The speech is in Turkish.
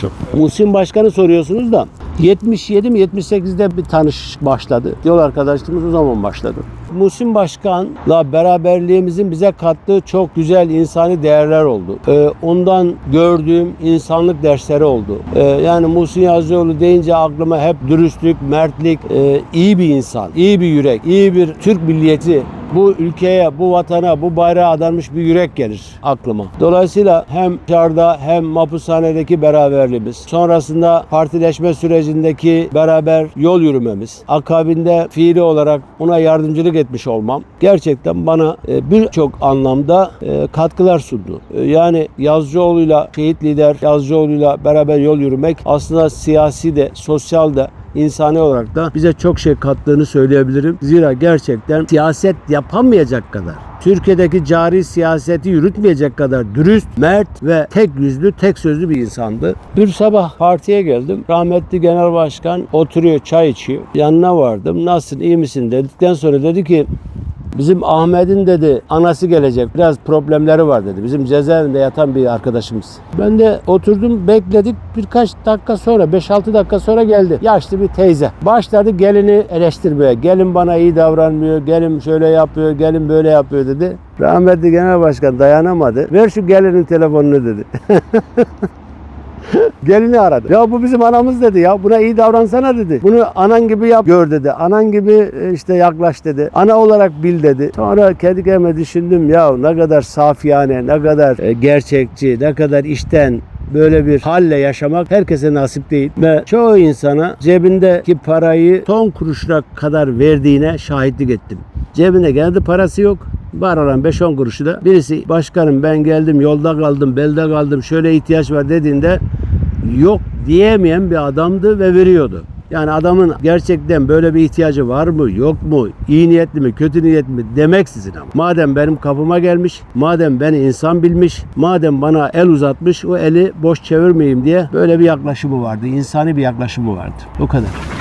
Çok. Muhsin Başkan'ı soruyorsunuz da 77 mi 78'de bir tanışış başladı. Yol arkadaşlığımız o zaman başladı. Muhsin Başkan'la beraberliğimizin bize kattığı çok güzel insani değerler oldu. Ee, ondan gördüğüm insanlık dersleri oldu. Ee, yani Muhsin Yazıcıoğlu deyince aklıma hep dürüstlük, mertlik, e, iyi bir insan, iyi bir yürek, iyi bir Türk milliyeti bu ülkeye, bu vatana, bu bayrağa adanmış bir yürek gelir aklıma. Dolayısıyla hem dışarıda hem mapushanedeki beraberliğimiz, sonrasında partileşme sürecindeki beraber yol yürümemiz, akabinde fiili olarak ona yardımcılık etmiş olmam gerçekten bana e, birçok anlamda e, katkılar sundu. E, Yani Yazıcıoğlu'yla, şehit lider Yazıcıoğlu'yla beraber yol yürümek aslında siyasi de, sosyal de, insani olarak da bize çok şey kattığını söyleyebilirim. Zira gerçekten siyaset yapamayacak kadar Türkiye'deki cari siyaseti yürütmeyecek kadar dürüst, mert ve tek yüzlü, tek sözlü bir insandı. Bir sabah partiye geldim. Rahmetli Genel Başkan oturuyor, çay içiyor. Yanına vardım. Nasılsın, iyi misin dedikten sonra dedi ki Bizim Ahmet'in dedi anası gelecek. Biraz problemleri var dedi. Bizim cezaevinde yatan bir arkadaşımız. Ben de oturdum bekledik. Birkaç dakika sonra 5-6 dakika sonra geldi. Yaşlı bir teyze. Başladı gelini eleştirmeye. Gelin bana iyi davranmıyor. Gelin şöyle yapıyor. Gelin böyle yapıyor dedi. Rahmetli Genel Başkan dayanamadı. Ver şu gelinin telefonunu dedi. Gelini aradı. Ya bu bizim anamız dedi ya. Buna iyi davransana dedi. Bunu anan gibi yap gör dedi. Anan gibi e, işte yaklaş dedi. Ana olarak bil dedi. Sonra kendi kendime düşündüm ya ne kadar safiyane, ne kadar e, gerçekçi, ne kadar işten böyle bir halle yaşamak herkese nasip değil. Ve çoğu insana cebindeki parayı son kuruşuna kadar verdiğine şahitlik ettim. Cebinde kendi parası yok. Var olan 5-10 kuruşu da birisi başkanım ben geldim yolda kaldım belde kaldım şöyle ihtiyaç var dediğinde yok diyemeyen bir adamdı ve veriyordu. Yani adamın gerçekten böyle bir ihtiyacı var mı, yok mu, iyi niyetli mi, kötü niyetli mi demeksizin ama. Madem benim kapıma gelmiş, madem beni insan bilmiş, madem bana el uzatmış, o eli boş çevirmeyeyim diye böyle bir yaklaşımı vardı. insani bir yaklaşımı vardı. O kadar.